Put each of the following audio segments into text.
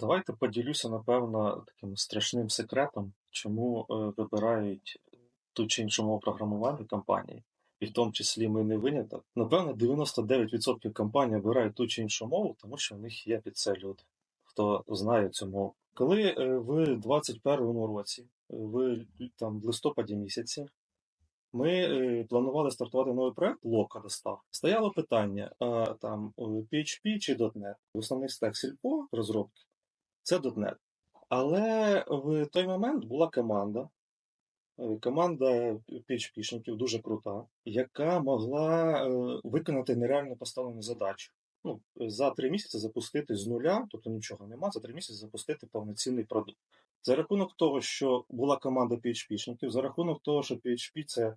Давайте поділюся, напевно, таким страшним секретом, чому е, вибирають ту чи іншу мову програмування компанії, і в тому числі ми не виняток. Напевно, 99% компаній обирають ту чи іншу мову, тому що в них є під це люди, хто знає цю мову. Коли е, в 2021 році, е, в там листопаді місяці, ми е, планували стартувати новий проект Лока достав. Стояло питання: а, там е, PHP чи .NET. Основний стек сільпо розробки це .NET. Але в той момент була команда, е, команда PHP-шників дуже крута, яка могла е, виконати нереально поставлену задачу. Ну, за три місяці запустити з нуля, тобто нічого нема, за три місяці запустити повноцінний продукт. За рахунок того, що була команда PHP-шників, за рахунок того, що PHP це,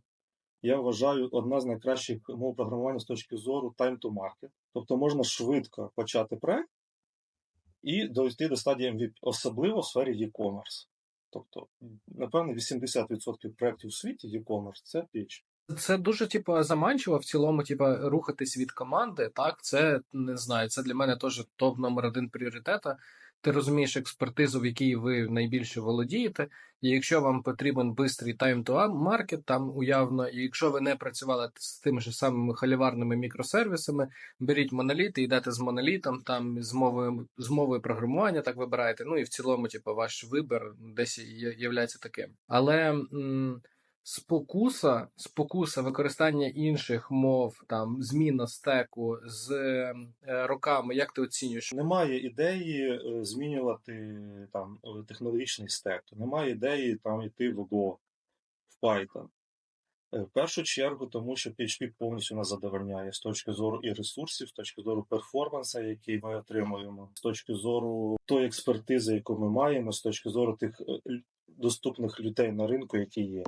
я вважаю, одна з найкращих мов програмування з точки зору time to market. Тобто можна швидко почати проект і дойти до стадії MVP, особливо в сфері e-commerce. Тобто, напевно, 80% проєктів у світі e-commerce це піч. Це дуже типу, заманчиво в цілому, типу, рухатись від команди. Так, це не знаю. Це для мене теж топ номер один пріоритета. Ти розумієш експертизу, в якій ви найбільше володієте. І якщо вам потрібен бистрий time to market, там уявно, і якщо ви не працювали з тими ж самими халіварними мікросервісами, беріть моноліт і йдете з монолітом, там з мовою з мовою програмування, так вибираєте. Ну і в цілому, типу, ваш вибір десь є, являється таким. Але. М- Спокуса, спокуса використання інших мов, там зміна стеку з е, роками. Як ти оцінюєш? Немає ідеї е, змінювати там е, технологічний стек, немає ідеї там йти в Go, в Python. Е, В першу чергу, тому що PHP повністю нас задовольняє з точки зору і ресурсів, з точки зору перформанса, який ми отримуємо, з точки зору тої експертизи, яку ми маємо, з точки зору тих доступних людей на ринку, які є.